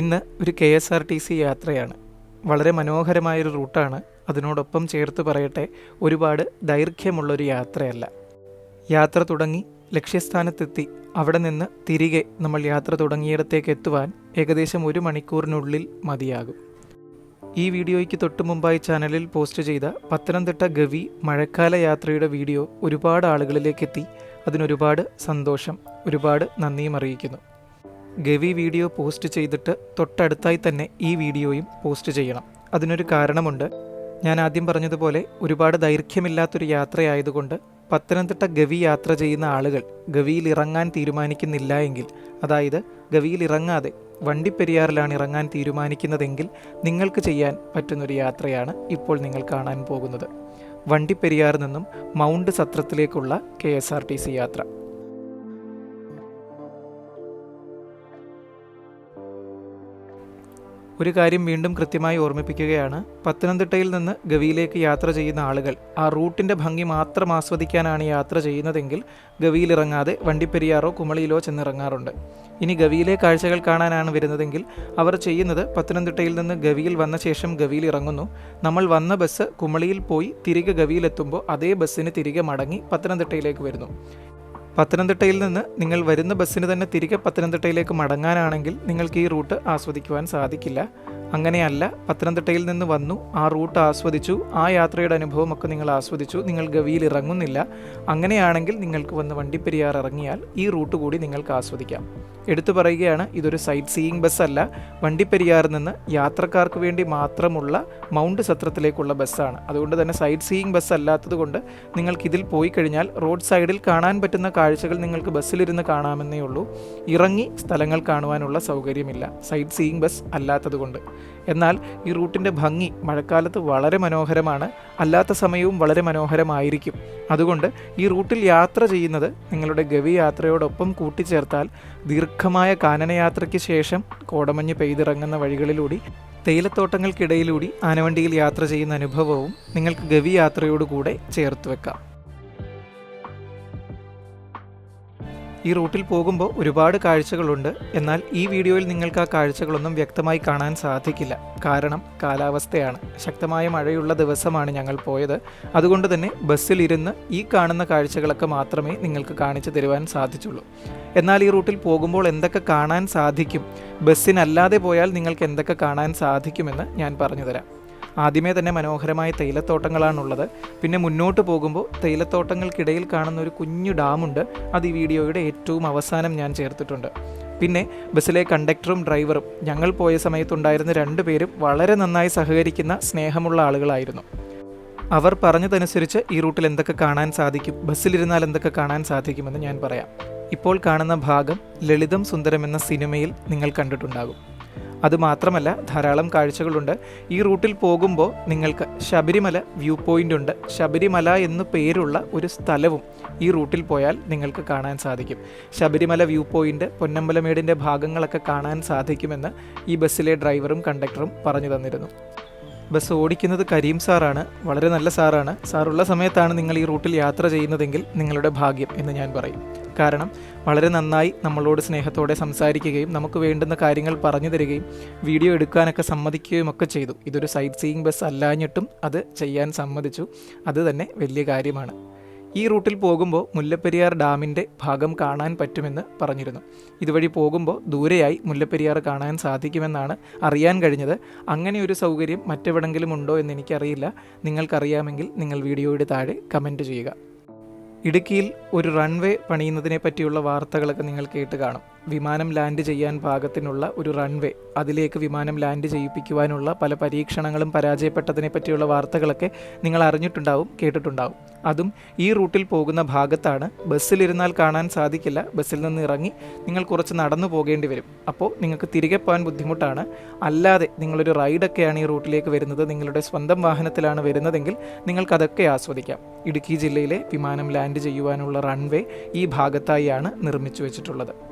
ഇന്ന് ഒരു K S R T C യാത്രയാണ്. വളരെ മനോഹരമായൊരു റൂട്ടാണ് അതിനോടൊപ്പം ചേർത്ത് പറയട്ടെ ഒരുപാട് ദൈർഘ്യമുള്ളൊരു യാത്രയല്ല. യാത്ര തുടങ്ങി ലക്ഷ്യസ്ഥാനത്തെത്തി അവിടെ നിന്ന് തിരികെ നമ്മൾ യാത്ര തുടങ്ങിയിടത്തേക്ക് എത്തുവാൻ ഏകദേശം ഒരു മണിക്കൂറിനുള്ളിൽ മതിയാകും. ഈ വീഡിയോയ്ക്ക് തൊട്ടു മുമ്പായി ചാനലിൽ പോസ്റ്റ് ചെയ്ത പത്തനംതിട്ട ഗവി മഴക്കാല യാത്രയുടെ വീഡിയോ ഒരുപാട് ആളുകളിലേക്ക് എത്തി അതിനൊരുപാട് സന്തോഷം ഒരുപാട് നന്ദിയും അറിയിക്കുന്നു. ഗവി വീഡിയോ പോസ്റ്റ് ചെയ്തിട്ട് തൊട്ടടുത്തായി തന്നെ ഈ വീഡിയോയും പോസ്റ്റ് ചെയ്യണം. അതിനൊരു കാരണമുണ്ട്. ഞാൻ ആദ്യം പറഞ്ഞതുപോലെ ഒരുപാട് ദൈർഘ്യമില്ലാത്തൊരു യാത്രയായതുകൊണ്ട് പത്തനംതിട്ട ഗവി യാത്ര ചെയ്യുന്ന ആളുകൾ ഗവിയിൽ ഇറങ്ങാൻ തീരുമാനിക്കുന്നില്ല എങ്കിൽ അതായത് ഗവിയിൽ ഇറങ്ങാതെ വണ്ടിപ്പെരിയാറിലാണ് ഇറങ്ങാൻ തീരുമാനിക്കുന്നതെങ്കിൽ നിങ്ങൾക്ക് ചെയ്യാൻ പറ്റുന്നൊരു യാത്രയാണ് ഇപ്പോൾ നിങ്ങൾ കാണാൻ പോകുന്നത്. വണ്ടിപ്പെരിയാറിൽ നിന്നും mount സത്രത്തിലേക്കുള്ള K S R T C യാത്ര. ഒരു കാര്യം വീണ്ടും കൃത്യമായി ഓർമ്മിപ്പിക്കുകയാണ്. പത്തനംതിട്ടയിൽ നിന്ന് ഗവിയിലേക്ക് യാത്ര ചെയ്യുന്ന ആളുകൾ ആ റൂട്ടിന്റെ ഭംഗി മാത്രം ആസ്വദിക്കാനാണ് യാത്ര ചെയ്യുന്നതെങ്കിൽ ഗവിയിലിറങ്ങാതെ വണ്ടിപ്പെരിയാറോ കുമളിയിലോ ചെന്നിറങ്ങാറുണ്ട്. ഇനി ഗവിയിലെ കാഴ്ചകൾ കാണാനാണ് വരുന്നതെങ്കിൽ അവർ ചെയ്യുന്നത് പത്തനംതിട്ടയിൽ നിന്ന് ഗവിയിൽ വന്ന ശേഷം ഗവിയിൽ ഇറങ്ങുന്നു നമ്മൾ വന്ന ബസ് കുമളിയിൽ പോയി തിരികെ ഗവിയിലെത്തുമ്പോൾ അതേ ബസ്സിന് തിരികെ മടങ്ങി പത്തനംതിട്ടയിലേക്ക് വരുന്നു. പത്തനംതിട്ടയിൽ നിന്ന് നിങ്ങൾ വരുന്ന ബസ്സിന് തന്നെ തിരികെ പത്തനംതിട്ടയിലേക്ക് മടങ്ങാനാണെങ്കിൽ നിങ്ങൾക്ക് ഈ റൂട്ട് ആസ്വദിക്കുവാൻ സാധിക്കില്ല. അങ്ങനെയല്ല പത്തനംതിട്ടയിൽ നിന്ന് വന്നു ആ റൂട്ട് ആസ്വദിച്ചു ആ യാത്രയുടെ അനുഭവമൊക്കെ നിങ്ങൾ ആസ്വദിച്ചു നിങ്ങൾ ഗവിയിൽ ഇറങ്ങുന്നില്ല. അങ്ങനെയാണെങ്കിൽ നിങ്ങൾക്ക് വന്ന് വണ്ടിപ്പെരിയാർ ഇറങ്ങിയാൽ ഈ റൂട്ട് കൂടി നിങ്ങൾക്ക് ആസ്വദിക്കാം. എടുത്തു പറയുകയാണ് ഇതൊരു സൈറ്റ് സീയിങ് ബസ്സല്ല. വണ്ടിപ്പെരിയാറിൽ നിന്ന് യാത്രക്കാർക്ക് വേണ്ടി മാത്രമുള്ള മൗണ്ട് സത്രത്തിലേക്കുള്ള ബസ്സാണ്. അതുകൊണ്ട് തന്നെ സൈറ്റ് സീയിങ് ബസ് അല്ലാത്തത് കൊണ്ട് നിങ്ങൾക്ക് ഇതിൽ പോയി കഴിഞ്ഞാൽ റോഡ് സൈഡിൽ കാണാൻ പറ്റുന്ന കാഴ്ചകൾ നിങ്ങൾക്ക് ബസ്സിലിരുന്ന് കാണാമെന്നേ ഉള്ളൂ. ഇറങ്ങി സ്ഥലങ്ങൾ കാണുവാനുള്ള സൗകര്യമില്ല. സൈറ്റ് സീയിങ് ബസ് അല്ലാത്തതുകൊണ്ട്. എന്നാൽ ഈ റൂട്ടിന്റെ ഭംഗി മഴക്കാലത്ത് വളരെ മനോഹരമാണ് അല്ലാത്ത സമയവും വളരെ മനോഹരമായിരിക്കും. അതുകൊണ്ട് ഈ റൂട്ടിൽ യാത്ര ചെയ്യുന്നത് നിങ്ങളുടെ ഗവി യാത്രയോടൊപ്പം കൂട്ടിച്ചേർത്താൽ ദീർഘമായ കാനനയാത്രയ്ക്ക് ശേഷം കോടമഞ്ഞ് പെയ്തിറങ്ങുന്ന വഴികളിലൂടെ തേയിലത്തോട്ടങ്ങൾക്കിടയിലൂടി ആനവണ്ടിയിൽ യാത്ര ചെയ്യുന്ന അനുഭവവും നിങ്ങൾക്ക് ഗവി യാത്രയോടുകൂടെ ചേർത്ത് വെക്കാം. ഈ റൂട്ടിൽ പോകുമ്പോൾ ഒരുപാട് കാഴ്ചകളുണ്ട്. എന്നാൽ ഈ വീഡിയോയിൽ നിങ്ങൾക്ക് ആ കാഴ്ചകളൊന്നും വ്യക്തമായി കാണാൻ സാധിക്കില്ല. കാരണം കാലാവസ്ഥയാണ്. ശക്തമായ മഴയുള്ള ദിവസമാണ് ഞങ്ങൾ പോയത്. അതുകൊണ്ട് തന്നെ ബസ്സിലിരുന്ന് ഈ കാണുന്ന കാഴ്ചകളൊക്കെ മാത്രമേ നിങ്ങൾക്ക് കാണിച്ചു തരുവാൻ സാധിച്ചുള്ളൂ. എന്നാൽ ഈ റൂട്ടിൽ പോകുമ്പോൾ എന്തൊക്കെ കാണാൻ സാധിക്കും? ബസ്സിനല്ലാതെ പോയാൽ നിങ്ങൾക്ക് എന്തൊക്കെ കാണാൻ സാധിക്കുമെന്ന് ഞാൻ പറഞ്ഞുതരാം ആദ്യമേ തന്നെ മനോഹരമായ തേയിലത്തോട്ടങ്ങളാണുള്ളത്. പിന്നെ മുന്നോട്ട് പോകുമ്പോൾ തേയിലത്തോട്ടങ്ങൾക്കിടയിൽ കാണുന്ന ഒരു കുഞ്ഞു ഡാമുണ്ട്. അത് ഈ വീഡിയോയുടെ ഏറ്റവും അവസാനം ഞാൻ ചേർത്തിട്ടുണ്ട്. പിന്നെ ബസ്സിലെ കണ്ടക്ടറും ഡ്രൈവറും ഞങ്ങൾ പോയ സമയത്തുണ്ടായിരുന്ന രണ്ടുപേരും വളരെ നന്നായി സഹകരിക്കുന്ന സ്നേഹമുള്ള ആളുകളായിരുന്നു. അവർ പറഞ്ഞതനുസരിച്ച് ഈ റൂട്ടിൽ എന്തൊക്കെ കാണാൻ സാധിക്കും ബസ്സിലിരുന്നാൽ എന്തൊക്കെ കാണാൻ സാധിക്കുമെന്ന് ഞാൻ പറയാം. ഇപ്പോൾ കാണുന്ന ഭാഗം ലളിതം സുന്ദരം എന്ന സിനിമയിൽ നിങ്ങൾ കണ്ടിട്ടുണ്ടാകും. അതുമാത്രമല്ല ധാരാളം കാഴ്ചകളുണ്ട്. ഈ റൂട്ടിൽ പോകുമ്പോൾ നിങ്ങൾക്ക് ശബരിമല വ്യൂ പോയിന്റ് ഉണ്ട്. ശബരിമല എന്ന് പേരുള്ള ഒരു സ്ഥലവും ഈ റൂട്ടിൽ പോയാൽ നിങ്ങൾക്ക് കാണാൻ സാധിക്കും. ശബരിമല വ്യൂ പോയിന്റ് പൊന്നമ്പലമേടിന്റെ ഭാഗങ്ങളൊക്കെ കാണാൻ സാധിക്കുമെന്ന് ഈ ബസ്സിലെ ഡ്രൈവറും കണ്ടക്ടറും പറഞ്ഞു തന്നിരുന്നു. ബസ് ഓടിക്കുന്നത് കരീം സാറാണ്. വളരെ നല്ല സാറാണ്. സാറുള്ള സമയത്താണ് നിങ്ങൾ ഈ റൂട്ടിൽ യാത്ര ചെയ്യുന്നതെങ്കിൽ നിങ്ങളുടെ ഭാഗ്യം എന്ന് ഞാൻ പറയും. കാരണം വളരെ നന്നായി നമ്മളോട് സ്നേഹത്തോടെ സംസാരിക്കുകയും നമുക്ക് വേണ്ടുന്ന കാര്യങ്ങൾ പറഞ്ഞു തരികയും വീഡിയോ എടുക്കാനൊക്കെ സമ്മതിക്കുകയും ഒക്കെ ചെയ്തു. ഇതൊരു സൈറ്റ് സീയിങ് ബസ് അല്ലാഞ്ഞിട്ടും അത് ചെയ്യാൻ സമ്മതിച്ചു. അത് തന്നെ വലിയ കാര്യമാണ്. ഈ റൂട്ടിൽ പോകുമ്പോൾ മുല്ലപ്പെരിയാർ ഡാമിന്റെ ഭാഗം കാണാൻ പറ്റുമെന്ന് പറഞ്ഞിരുന്നു. ഇതുവഴി പോകുമ്പോൾ ദൂരെയായി മുല്ലപ്പെരിയാർ കാണാൻ സാധിക്കുമെന്നാണ് അറിയാൻ കഴിഞ്ഞത്. അങ്ങനെ ഒരു സൗകര്യം മറ്റെവിടെങ്കിലും ഉണ്ടോ എന്ന് എനിക്കറിയില്ല. നിങ്ങൾക്കറിയാമെങ്കിൽ നിങ്ങൾ വീഡിയോയുടെ താഴെ കമന്റ് ചെയ്യുക. ഇടുക്കിയിൽ ഒരു റൺവേ പണിയുന്നതിനെ പറ്റിയുള്ള വാർത്തകളൊക്കെ നിങ്ങൾ കേട്ട് കാണും. വിമാനം ലാൻഡ് ചെയ്യാൻ പാകത്തിനുള്ള ഒരു റൺവേ അതിലേക്ക് വിമാനം ലാൻഡ് ചെയ്യിപ്പിക്കുവാനുള്ള പല പരീക്ഷണങ്ങളും പരാജയപ്പെട്ടതിനെ പറ്റിയുള്ള വാർത്തകളൊക്കെ നിങ്ങൾ അറിഞ്ഞിട്ടുണ്ടാവും കേട്ടിട്ടുണ്ടാവും. അതും ഈ റൂട്ടിൽ പോകുന്ന ഭാഗത്താണ്. ബസ്സിലിരുന്നാൽ കാണാൻ സാധിക്കില്ല. ബസ്സിൽ നിന്ന് ഇറങ്ങി നിങ്ങൾ കുറച്ച് നടന്നു പോകേണ്ടി വരും. അപ്പോൾ നിങ്ങൾക്ക് തിരികെ പോകാൻ ബുദ്ധിമുട്ടാണ്. അല്ലാതെ നിങ്ങളൊരു റൈഡൊക്കെയാണ് ഈ റൂട്ടിലേക്ക് വരുന്നത്. നിങ്ങളുടെ സ്വന്തം വാഹനത്തിലാണ് വരുന്നതെങ്കിൽ നിങ്ങൾക്കതൊക്കെ ആസ്വദിക്കാം. ഇടുക്കി ജില്ലയിലെ വിമാനം ലാൻഡ് ചെയ്യുവാനുള്ള റൺവേ ഈ ഭാഗത്തായാണ് നിർമ്മിച്ചു വെച്ചിട്ടുള്ളത്.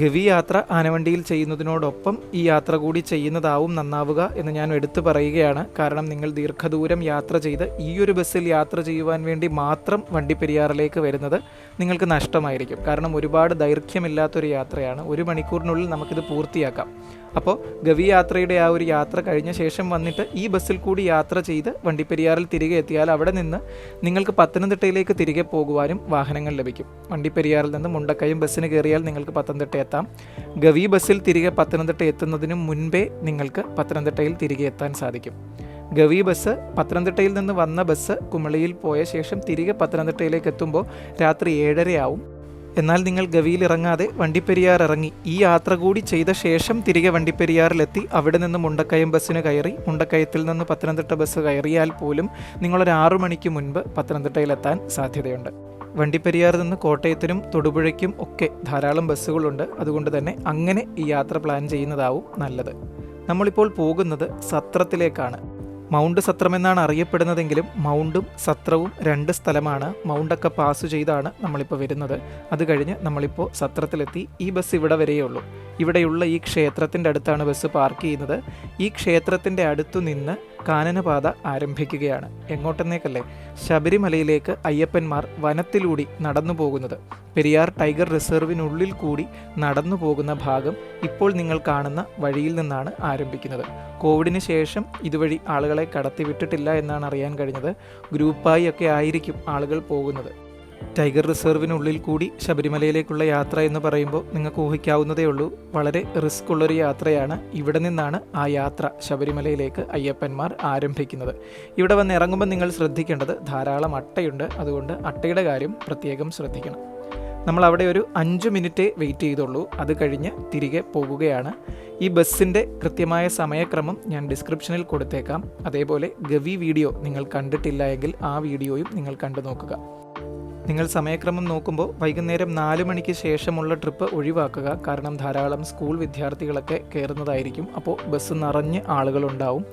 ഗവി യാത്ര ആനവണ്ടിയിൽ ചെയ്യുന്നതിനോടൊപ്പം ഈ യാത്ര കൂടി ചെയ്യുന്നതാവും നന്നാവുക എന്ന് ഞാൻ എടുത്തു പറയുകയാണ്. കാരണം നിങ്ങൾ ദീർഘദൂരം യാത്ര ചെയ്ത് ഈ ഒരു ബസ്സിൽ യാത്ര ചെയ്യുവാൻ വേണ്ടി മാത്രം വണ്ടിപ്പെരിയാറിലേക്ക് വരുന്നത് നിങ്ങൾക്ക് നഷ്ടമായിരിക്കും. കാരണം ഒരുപാട് ദൈർഘ്യമില്ലാത്തൊരു യാത്രയാണ്. ഒരു മണിക്കൂറിനുള്ളിൽ നമുക്കിത് പൂർത്തിയാക്കാം. അപ്പോൾ ഗവി യാത്രയുടെ ആ ഒരു യാത്ര കഴിഞ്ഞ ശേഷം വന്നിട്ട് ഈ ബസ്സിൽ കൂടി യാത്ര ചെയ്ത് വണ്ടിപ്പെരിയാറിൽ തിരികെ എത്തിയാൽ അവിടെ നിന്ന് നിങ്ങൾക്ക് പത്തനംതിട്ടയിലേക്ക് തിരികെ പോകുവാനും വാഹനങ്ങൾ ലഭിക്കും. വണ്ടിപ്പെരിയാറിൽ നിന്ന് മുണ്ടക്കയം ബസ്സിന് കയറിയാൽ നിങ്ങൾക്ക് പത്തനംതിട്ട എത്താം ഗവി ബസ്സിൽ തിരികെ പത്തനംതിട്ട എത്തുന്നതിന് മുൻപേ നിങ്ങൾക്ക് പത്തനംതിട്ടയിൽ തിരികെ എത്താൻ സാധിക്കും. ഗവി ബസ് പത്തനംതിട്ടയിൽ നിന്ന് വന്ന ബസ് കുമളിയിൽ പോയ ശേഷം തിരികെ പത്തനംതിട്ടയിലേക്ക് എത്തുമ്പോൾ രാത്രി ഏഴരയാവും. എന്നാൽ നിങ്ങൾ ഗവിയിൽ ഇറങ്ങാതെ വണ്ടിപ്പെരിയാർ ഇറങ്ങി. ഈ യാത്ര കൂടി ചെയ്ത ശേഷം തിരികെ വണ്ടിപ്പെരിയാറിലെത്തി. അവിടെ നിന്ന് മുണ്ടക്കയം ബസ്സിന് കയറി മുണ്ടക്കയത്തിൽ നിന്ന് പത്തനംതിട്ട ബസ് കയറിയാൽ പോലും നിങ്ങളൊരു ആറു മണിക്ക് മുൻപ് പത്തനംതിട്ടയിലെത്താൻ സാധ്യതയുണ്ട്. വണ്ടിപ്പെരിയാറിൽ നിന്ന് കോട്ടയത്തിനും തൊടുപുഴയ്ക്കും ഒക്കെ ധാരാളം ബസ്സുകളുണ്ട്. അതുകൊണ്ട് തന്നെ അങ്ങനെ ഈ യാത്ര പ്ലാൻ ചെയ്യുന്നതാവും നല്ലത്. നമ്മളിപ്പോൾ പോകുന്നത് സത്രത്തിലേക്കാണ്. മൗണ്ട് സത്രം എന്നാണ് അറിയപ്പെടുന്നതെങ്കിലും മൗണ്ടും സത്രവും രണ്ട് സ്ഥലമാണ്. മൗണ്ടൊക്കെ പാസ് ചെയ്താണ് നമ്മളിപ്പോൾ വരുന്നത്. അത് കഴിഞ്ഞ് നമ്മളിപ്പോൾ സത്രത്തിലെത്തി ഈ ബസ് ഇവിടെ വരെയേ ഉള്ളൂ ഇവിടെയുള്ള ഈ ക്ഷേത്രത്തിന്റെ അടുത്താണ് ബസ് പാർക്ക് ചെയ്യുന്നത്. ഈ ക്ഷേത്രത്തിന്റെ അടുത്തു നിന്ന് കാനനപാത ആരംഭിക്കുകയാണ്. എങ്ങോട്ടെന്നേക്കല്ലേ? ശബരിമലയിലേക്ക് അയ്യപ്പന്മാർ വനത്തിലൂടി നടന്നു പോകുന്നത്. പെരിയാർ ടൈഗർ റിസർവിനുള്ളിൽ കൂടി നടന്നു പോകുന്ന ഭാഗം ഇപ്പോൾ നിങ്ങൾ കാണുന്ന വഴിയിൽ നിന്നാണ് ആരംഭിക്കുന്നത്. കോവിഡിന് ശേഷം ഇതുവഴി ആളുകളെ കടത്തിവിട്ടിട്ടില്ല എന്നാണ് അറിയാൻ കഴിഞ്ഞത്. ഗ്രൂപ്പായി ഒക്കെ ആയിരിക്കും ആളുകൾ പോകുന്നത്. ടൈഗർ റിസർവിനുള്ളിൽ കൂടി ശബരിമലയിലേക്കുള്ള യാത്ര എന്ന് പറയുമ്പോൾ നിങ്ങൾക്ക് ഊഹിക്കാവുന്നതേ ഉള്ളൂ. വളരെ റിസ്ക് ഉള്ളൊരു യാത്രയാണ് ഇവിടെ നിന്നാണ് ആ യാത്ര ശബരിമലയിലേക്ക് അയ്യപ്പന്മാർ ആരംഭിക്കുന്നത്. ഇവിടെ വന്ന് ഇറങ്ങുമ്പോൾ നിങ്ങൾ ശ്രദ്ധിക്കേണ്ടത് ധാരാളം അട്ടയുണ്ട്. അതുകൊണ്ട് അട്ടയുടെ കാര്യം പ്രത്യേകം ശ്രദ്ധിക്കണം. നമ്മൾ അവിടെ ഒരു അഞ്ച് മിനിറ്റ് വെയിറ്റ് ചെയ്തുള്ളൂ. അത് കഴിഞ്ഞ് തിരികെ പോകുകയാണ്. ഈ ബസ്സിന്റെ കൃത്യമായ സമയക്രമം ഞാൻ ഡിസ്ക്രിപ്ഷനിൽ കൊടുത്തേക്കാം. അതേപോലെ ഗവി വീഡിയോ നിങ്ങൾ കണ്ടിട്ടില്ല എങ്കിൽ ആ വീഡിയോയും നിങ്ങൾ കണ്ടു നോക്കുക. നിങ്ങൾ സമയക്രമം നോക്കുമ്പോൾ വൈകുന്നേരം നാല് മണിക്ക് ശേഷമുള്ള ട്രിപ്പ് ഒഴിവാക്കുക. കാരണം ധാരാളം സ്കൂൾ വിദ്യാർത്ഥികളൊക്കെ കയറുന്നതായിരിക്കും. അപ്പോൾ ബസ് നിറഞ്ഞ് ആളുകളുണ്ടാവും.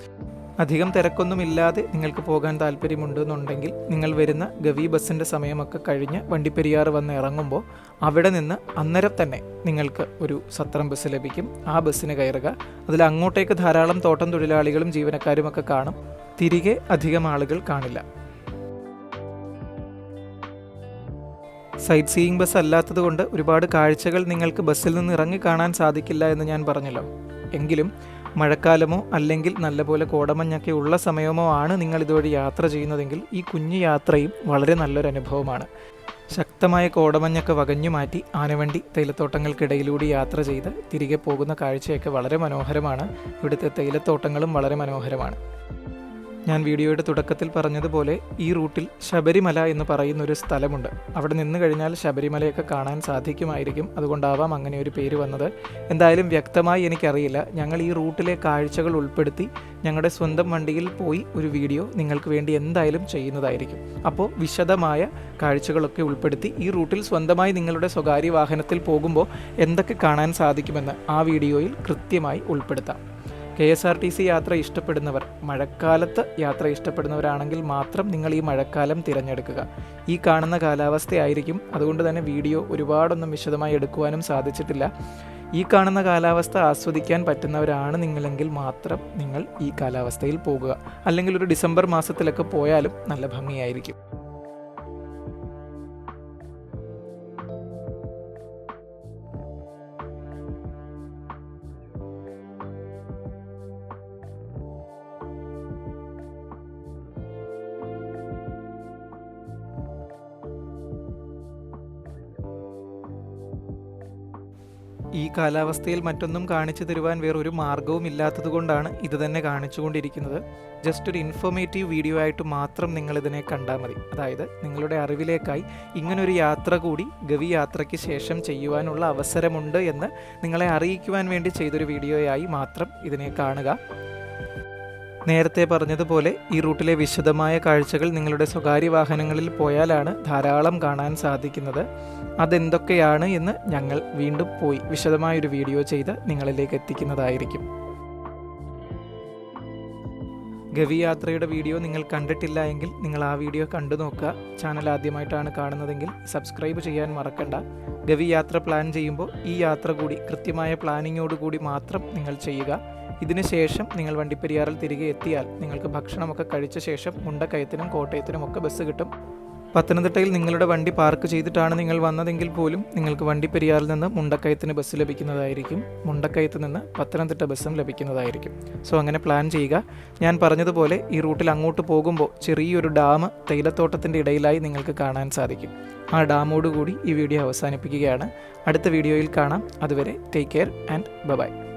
അധികം തിരക്കൊന്നുമില്ലാതെ നിങ്ങൾക്ക് പോകാൻ താല്പര്യമുണ്ടെന്നുണ്ടെങ്കിൽ നിങ്ങൾ വരുന്ന ഗവി ബസ്സിന്റെ സമയമൊക്കെ കഴിഞ്ഞ് വണ്ടിപ്പെരിയാർ വന്ന് ഇറങ്ങുമ്പോൾ അവിടെ നിന്ന് അന്നേരം തന്നെ നിങ്ങൾക്ക് ഒരു സത്രം ബസ് ലഭിക്കും. ആ ബസ്സിന് കയറുക. അതിൽ അങ്ങോട്ടേക്ക് ധാരാളം തോട്ടം തൊഴിലാളികളും ജീവനക്കാരുമൊക്കെ കാണും. തിരികെ അധികം ആളുകൾ കാണില്ല. സൈറ്റ് സീയിങ് ബസ് അല്ലാത്തത് കൊണ്ട് ഒരുപാട് കാഴ്ചകൾ നിങ്ങൾക്ക് ബസ്സിൽ നിന്ന് ഇറങ്ങി കാണാൻ സാധിക്കില്ല എന്ന് ഞാൻ പറഞ്ഞല്ലോ. എങ്കിലും മഴക്കാലമോ അല്ലെങ്കിൽ നല്ലപോലെ കോടമഞ്ഞൊക്കെ ഉള്ള സമയമോ ആണ് നിങ്ങൾ ഇതുവഴി യാത്ര ചെയ്യുന്നതെങ്കിൽ ഈ കുഞ്ഞു യാത്രയും വളരെ നല്ലൊരു അനുഭവമാണ്. ശക്തമായ കോടമഞ്ഞൊക്കെ വകഞ്ഞു മാറ്റി ആനവണ്ടി തേയിലത്തോട്ടങ്ങൾക്കിടയിലൂടെ യാത്ര ചെയ്ത് തിരികെ പോകുന്ന കാഴ്ചയൊക്കെ വളരെ മനോഹരമാണ്. ഇവിടുത്തെ തേയിലത്തോട്ടങ്ങളും വളരെ മനോഹരമാണ്. ഞാൻ വീഡിയോയുടെ തുടക്കത്തിൽ പറഞ്ഞതുപോലെ ഈ റൂട്ടിൽ ശബരിമല എന്ന് പറയുന്ന ഒരു സ്ഥലമുണ്ട്. അവിടെ നിന്ന് കഴിഞ്ഞാൽ ശബരിമലയൊക്കെ കാണാൻ സാധിക്കുമായിരിക്കും. അതുകൊണ്ടാവാം അങ്ങനെ ഒരു പേര് വന്നത്. എന്തായാലും വ്യക്തമായി എനിക്കറിയില്ല. ഞങ്ങൾ ഈ റൂട്ടിലെ കാഴ്ചകൾ ഉൾപ്പെടുത്തി ഞങ്ങളുടെ സ്വന്തം വണ്ടിയിൽ പോയി ഒരു വീഡിയോ നിങ്ങൾക്ക് വേണ്ടി എന്തായാലും ചെയ്യുന്നതായിരിക്കും. അപ്പോൾ വിശദമായ കാഴ്ചകളൊക്കെ ഉൾപ്പെടുത്തി ഈ റൂട്ടിൽ സ്വന്തമായി നിങ്ങളുടെ സ്വകാര്യ വാഹനത്തിൽ പോകുമ്പോൾ എന്തൊക്കെ കാണാൻ സാധിക്കുമെന്ന് ആ വീഡിയോയിൽ കൃത്യമായി ഉൾപ്പെടുത്താം. K S R T C യാത്ര ഇഷ്ടപ്പെടുന്നവർ മഴക്കാലത്ത് യാത്ര ഇഷ്ടപ്പെടുന്നവരാണെങ്കിൽ മാത്രം നിങ്ങൾ ഈ മഴക്കാലം തിരഞ്ഞെടുക്കുക. ഈ കാണുന്ന കാലാവസ്ഥയായിരിക്കും. അതുകൊണ്ട് തന്നെ വീഡിയോ ഒരുപാടൊന്നും വിശദമായി എടുക്കുവാനും സാധിച്ചിട്ടില്ല. ഈ കാണുന്ന കാലാവസ്ഥ ആസ്വദിക്കാൻ പറ്റുന്നവരാണ് നിങ്ങളെങ്കിൽ മാത്രം നിങ്ങൾ ഈ കാലാവസ്ഥയിൽ പോകുക. അല്ലെങ്കിൽ ഒരു ഡിസംബർ മാസത്തിലൊക്കെ പോയാലും നല്ല ഭംഗിയായിരിക്കും. ഈ കാലാവസ്ഥയിൽ മറ്റൊന്നും കാണിച്ചു തരുവാൻ വേറൊരു മാർഗവും ഇല്ലാത്തതുകൊണ്ടാണ് ഇത് തന്നെ കാണിച്ചുകൊണ്ടിരിക്കുന്നത്. ജസ്റ്റ് ഒരു ഇൻഫോർമേറ്റീവ് വീഡിയോ ആയിട്ട് മാത്രം നിങ്ങൾ ഇതിനെ കണ്ടാൽ മതി. അതായത് നിങ്ങളുടെ അറിവിലേക്കായി ഇങ്ങനൊരു യാത്ര കൂടി ഗവി യാത്രയ്ക്ക് ശേഷം ചെയ്യുവാനുള്ള അവസരമുണ്ട് എന്ന് നിങ്ങളെ അറിയിക്കുവാൻ വേണ്ടി ചെയ്തൊരു വീഡിയോയായി മാത്രം ഇതിനെ കാണുക. നേരത്തെ പറഞ്ഞതുപോലെ ഈ റൂട്ടിലെ വിശദമായ കാഴ്ചകൾ നിങ്ങളുടെ സ്വകാര്യ വാഹനങ്ങളിൽ പോയാലാണ് ധാരാളം കാണാൻ സാധിക്കുന്നത്. അതെന്തൊക്കെയാണ് എന്ന് ഞങ്ങൾ വീണ്ടും പോയി വിശദമായൊരു വീഡിയോ ചെയ്ത് നിങ്ങളിലേക്ക് എത്തിക്കുന്നതായിരിക്കും. ഗവി യാത്രയുടെ വീഡിയോ നിങ്ങൾ കണ്ടിട്ടില്ല എങ്കിൽ നിങ്ങൾ ആ വീഡിയോ കണ്ടു നോക്കുക. ചാനൽ ആദ്യമായിട്ടാണ് കാണുന്നതെങ്കിൽ സബ്സ്ക്രൈബ് ചെയ്യാൻ മറക്കണ്ട. ഗവി യാത്ര പ്ലാൻ ചെയ്യുമ്പോൾ ഈ യാത്ര കൂടി കൃത്യമായ പ്ലാനിങ്ങോടുകൂടി മാത്രം നിങ്ങൾ ചെയ്യുക. ഇതിന് ശേഷം നിങ്ങൾ വണ്ടിപ്പെരിയാറിൽ തിരികെ എത്തിയാൽ നിങ്ങൾക്ക് ഭക്ഷണമൊക്കെ കഴിച്ച ശേഷം മുണ്ടക്കയത്തിനും കോട്ടയത്തിനും ഒക്കെ ബസ് കിട്ടും. പത്തനംതിട്ടയിൽ നിങ്ങളുടെ വണ്ടി പാർക്ക് ചെയ്തിട്ടാണ് നിങ്ങൾ വന്നതെങ്കിൽ പോലും നിങ്ങൾക്ക് വണ്ടിപ്പെരിയാറിൽ നിന്ന് മുണ്ടക്കയത്തിന് ബസ് ലഭിക്കുന്നതായിരിക്കും. മുണ്ടക്കയത്ത് നിന്ന് പത്തനംതിട്ട ബസ്സും ലഭിക്കുന്നതായിരിക്കും. സോ അങ്ങനെ പ്ലാൻ ചെയ്യുക. ഞാൻ പറഞ്ഞതുപോലെ ഈ റൂട്ടിൽ അങ്ങോട്ട് പോകുമ്പോൾ ചെറിയൊരു ഡാം തേയിലത്തോട്ടത്തിന്റെ ഇടയിലായി നിങ്ങൾക്ക് കാണാൻ സാധിക്കും. ആ ഡാമോടുകൂടി ഈ വീഡിയോ അവസാനിപ്പിക്കുകയാണ്. അടുത്ത വീഡിയോയിൽ കാണാം. അതുവരെ ടേക്ക് കെയർ ആൻഡ് ബൈ